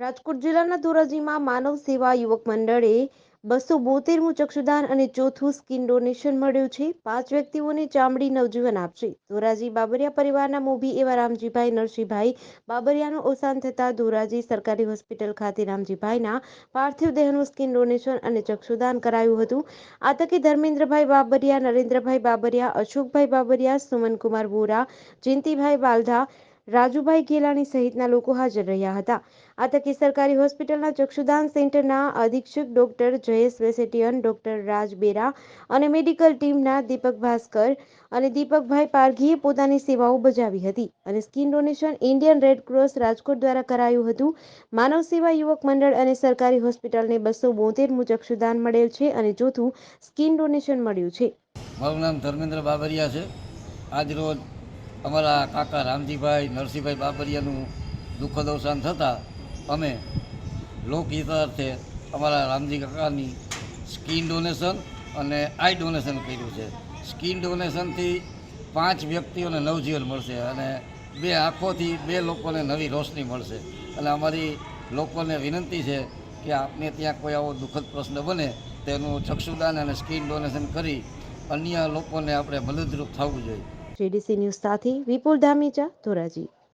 રાજકોટ જિલ્લાના ધોરાજીમાં માનવ સેવા યુવક મંડળે બસો બોતેરમું ચક્ષુદાન અને ચોથું સ્કિન ડોનેશન મળ્યું છે. પાંચ વ્યક્તિઓને ચામડી નવજીવન આપશે. ધોરાજી બાબરિયા પરિવારના મોભી એવા રામજીભાઈ, નરસિંહભાઈ બાબરિયાનું અવસાન થતાં ધોરાજી સરકારી હોસ્પિટલ ખાતે રામજીભાઈના પાર્થિવ દેહનું સ્કિન ડોનેશન અને ચક્ષુદાન કરાયું હતું. આ તકે ધર્મેન્દ્રભાઈ બાબરિયા, નરેન્દ્રભાઈ બાબરિયા, અશોકભાઈ બાબરિયા, સુમનકુમાર બોરા જયંતિભાઈ બાલધા રાજુભાઈ ગેલાણી સહિતના લોકો હાજર રહ્યા હતા. આ તકે સરકારી હોસ્પિટલના ચક્ષુદાન સેન્ટરના અધિક્ષક ડોક્ટર જયેશ વેસેટિયન, ડોક્ટર રાજ બેરા અને મેડિકલ ટીમના દીપક ભાસ્કર અને દીપકભાઈ પારઘીએ પોતાની સેવાઓ બજાવી હતી અને skin donation Indian Red Cross Rajkot દ્વારા કરાયું હતું. માનવ સેવા યુવક મંડળ અને સરકારી હોસ્પિટલને બસો બોતેરમું ચક્ષુદાન મળેલ છે અને ચોથું સ્કિન ડોનેશન મળ્યું છે. મારું નામ ધર્મેન્દ્ર બાબરિયા છે. આજ રોજ અમારા કાકા રામજીભાઈ, નરસિંહભાઈ બાબરિયાનું દુઃખદ અવસાન થતાં અમે લોકહિતાર્થે અમારા રામજી કાકાની સ્કિન ડોનેશન અને આઈ ડોનેશન કર્યું છે. સ્કિન ડોનેશનથી પાંચ વ્યક્તિઓને નવજીવન મળશે અને બે આંખોથી બે લોકોને નવી રોશની મળશે. અને અમારી લોકોને વિનંતી છે કે આપને ત્યાં કોઈ આવો દુઃખદ પ્રશ્ન બને તેનું ચક્ષુદાન અને સ્કિન ડોનેશન કરી અન્ય લોકોને આપણે મદદરૂપ થવું જોઈએ. જેડીસી ન્યૂઝ સાથે વિપુલ ધામીચા ધોરાજી.